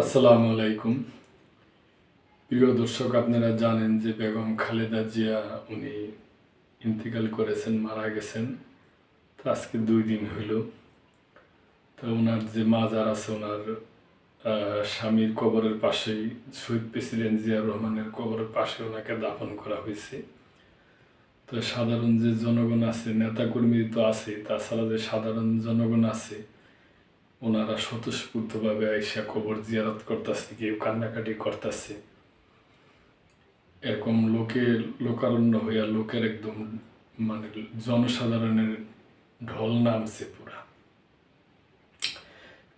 আসসালামু আলাইকুম। প্রিয় দর্শক, আপনারা জানেন যে বেগম খালেদা জিয়া, উনি ইন্তেকাল করেছেন, মারা গেছেন। তো আজকে দুই দিন হইল তো ওনার যে মাজার আছে, ওনার স্বামীর কবরের পাশেই, শহীদ প্রেসিডেন্ট জিয়া রহমানের কবরের পাশে ওনাকে দাফন করা হয়েছে। তো সাধারণ যে জনগণ আছে, নেতাকর্মী তো আছে তাছাড়া যে সাধারণ জনগণ আছে ওনারা স্বতঃস্ফূর্তভাবে আইসা কবর জিয়ারত করতেছে, কেউ কান্নাকাটি করতেছে। এরকম লোকে লোকারণ্য হইয়া লোকের একদম মানে জনসাধারণের ঢল নামছে পুরা।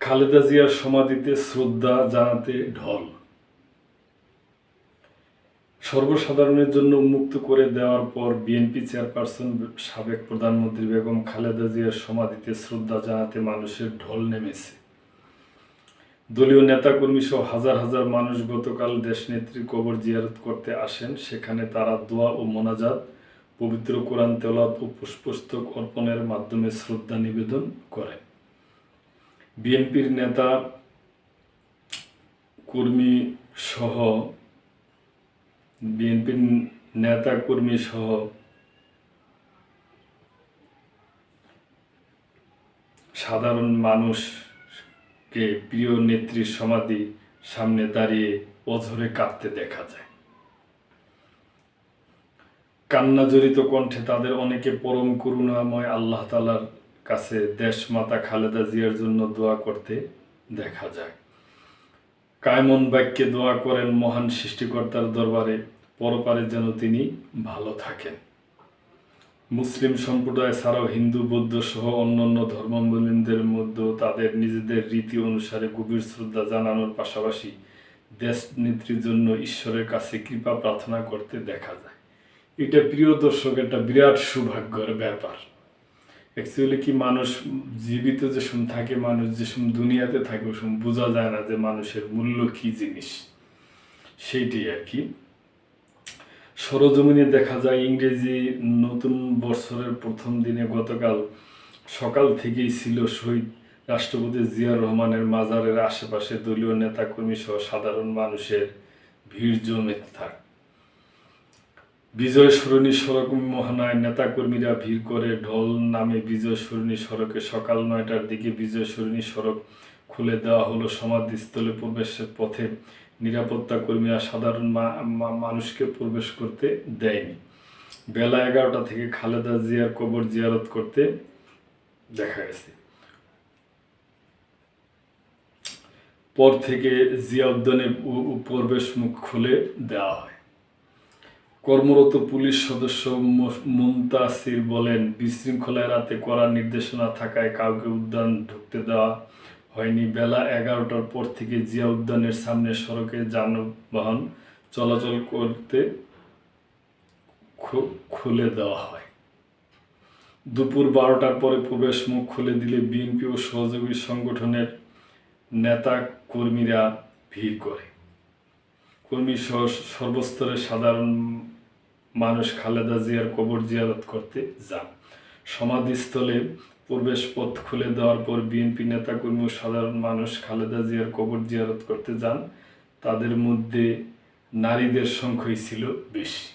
খালেদা জিয়ার সমাধিতে শ্রদ্ধা জানাতে ঢল। সর্বসাধারণের জন্য উন্মুক্ত করে দেওয়ার পর বিএনপি চেয়ারপারসন সাবেক প্রধানমন্ত্রী বেগম খালেদা জিয়ার সমাধিতে শ্রদ্ধা জানাতে মানুষের ঢল নেমেছে। দলীয় নেতাকর্মী সহ হাজার হাজার মানুষ গতকাল দেশনেত্রীর কবর জিয়ারত করতে আসেন। সেখানে তারা দোয়া ও মোনাজাত, পবিত্র কোরআন তেলাত ও পুষ্পস্তক অর্পণের মাধ্যমে শ্রদ্ধা নিবেদন করেন। বিএনপির নেতা কর্মী সহ বিএনপির নেতা কর্মী সহ সাধারণ মানুষকে প্রিয় নেত্রীর সমাধি সামনে দাঁড়িয়ে অঝরে কাঁদতে দেখা যায়। কান্না জড়িত কণ্ঠে তাদের অনেকে পরম করুণাময় আল্লাহ তালার কাছে দেশ মাতা খালেদা জিয়ার জন্য দোয়া করতে দেখা যায়। কায়মন বাক্যে দোয়া করেন মহান সৃষ্টিকর্তার দরবারে পরপারে যেন তিনি ভালো থাকেন। মুসলিম সম্প্রদায় ছাড়াও হিন্দু, বৌদ্ধ সহ অন্যান্য ধর্মাবলম্বীদের মধ্যেও তাদের নিজেদের রীতি অনুসারে গভীর শ্রদ্ধা জানানোর পাশাপাশি দেশ নেত্রীর জন্য ঈশ্বরের কাছে কৃপা প্রার্থনা করতে দেখা যায়। এটা প্রিয় দর্শক একটা বিরাট সৌভাগ্যের ব্যাপার। অ্যাকচুয়ালি কি মানুষ জীবিত যে সম থাকে, মানুষ যে সম দুনিয়াতে থাকে ওসম বোঝা যায় না যে মানুষের মূল্য কি জিনিস। সেইটাই আর কি। সরজমিনে দেখা যায় ইংরেজি নতুন বছরের প্রথম দিনে গতকাল সকাল থেকেই ছিল শহীদ রাষ্ট্রপতি জিয়া রহমানের মাজারের আশেপাশে দলীয় নেতাকর্মী সহ সাধারণ মানুষের ভিড় জমে থাক। বিজয় সরণী সড়ক মোহনায় নেতাকর্মীরা ভিড় করে ঢল নামে বিজয় সরণী সড়কে সকাল নয়টার দিকে বিজয় সরণী সড়ক খুলে দেওয়া হলো সমাধিস্থলে প্রবেশের পথে নিরাপত্তা কর্মীরা সাধারণ মানুষকে প্রবেশ করতে দেয়নি। বেলা এগারোটা থেকে খালেদা জিয়ার কবর জিয়ারত করতে দেখা গেছে। পর থেকে জিয়া উদ্যানের উ- উ- প্রবেশ মুখ খুলে দেওয়া হয়। কর্মরত পুলিশ সদস্য ম- মুনতাসির বলেন, বিশৃঙ্খলায় রাতে করার নির্দেশনা থাকায় কাউকে উদ্যান ঢুকতে দেওয়া হয়নি। বেলা এগারোটার পর থেকে জিয়া উদ্যানের সামনে সড়কে যানবাহন চলাচল করতে খুলে দেওয়া হয়। দুপুর বারোটার পরে প্রবেশ মুখ খুলে দিলে বিএনপি ও সহযোগী সংগঠনের নেতা কর্মীরা ভিড় করে। কর্মী সহ সর্বস্তরের সাধারণ মানুষ খালেদা জিয়ার কবর জিয়ারত করতে যান। সমাধিস্থলে প্রবেশ পথ খুলে দেওয়ার পর বিএনপি নেতাকর্মী ও সাধারণ মানুষ খালেদা জিয়ার কবর জিয়ারত করতে যান। তাদের মধ্যে নারীদের সংখ্যাই ছিল বেশি।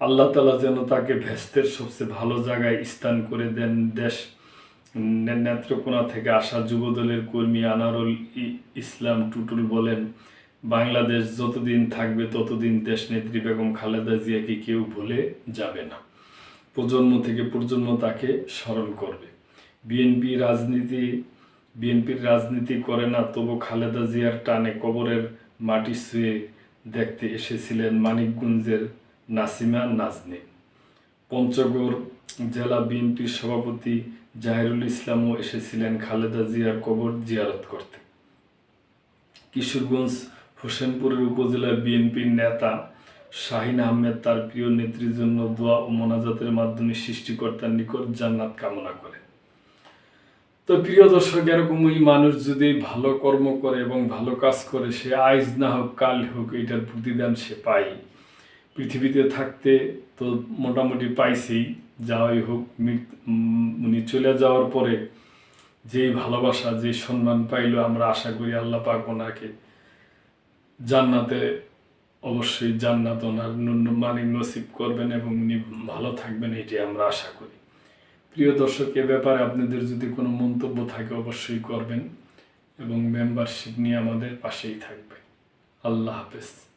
আল্লাহ তালা যেন তাকে ভেস্তের সবচেয়ে ভালো জায়গায় স্থান করে দেন দেশ নেত্রকোনা থেকে আসা যুবদলের কর্মী আনারুল ইসলাম টুটুল বলেন, বাংলাদেশ যতদিন থাকবে ততদিন দেশ নেত্রী বেগম খালেদা জিয়াকে কেউ ভুলে যাবে না। প্রজন্ম থেকে প্রজন্ম তাকে স্মরণ করবে। বিএনপি রাজনীতি, বিএনপির রাজনীতি করে না, তবু খালেদা জিয়ার টানে কবরের মাটি ছুঁয়ে দেখতে এসেছিলেন মানিকগঞ্জের নাসিমা নাজনীন পঞ্চগড় জেলা বিএনপির সভাপতি জাহিরুল ইসলামও এসেছিলেন খালেদা জিয়ার কবর জিয়ারত করতে। কিশোরগঞ্জ হোসেনপুরের উপজেলা বিএনপির নেতা শাহিন আহমেদ তার প্রিয় নেত্রীর জন্য দোয়া ও মোনাজাতের মাধ্যমে সৃষ্টিকর্তার নিকট জান্নাত কামনা করে। তো প্রিয় দর্শক এরকমই মানুষ যদি ভালো কর্ম করে এবং ভালো কাজ করে, সে আইজ না হোক, কাল হোক, এটার প্রতিদান সে পায়। পৃথিবীতে থাকতে তো মোটামুটি পাইছেই যাওয়াই হোক উনি চলে যাওয়ার পরে যেই ভালোবাসা, যে সম্মান পাইলো, আমরা আশা করি আল্লাহ পাক ওনাকে জান্নাতে অবশ্যই জান্নাত ওনার মানিক নসিব করবেন এবং উনি ভালো থাকবেন এটি আমরা আশা করি। প্রিয় দর্শক, এ ব্যাপারে আপনাদের যদি কোনো মন্তব্য থাকে অবশ্যই করবেন এবং মেম্বারশিপ নিয়ে আমাদের পাশেই থাকবে আল্লাহ হাফেজ।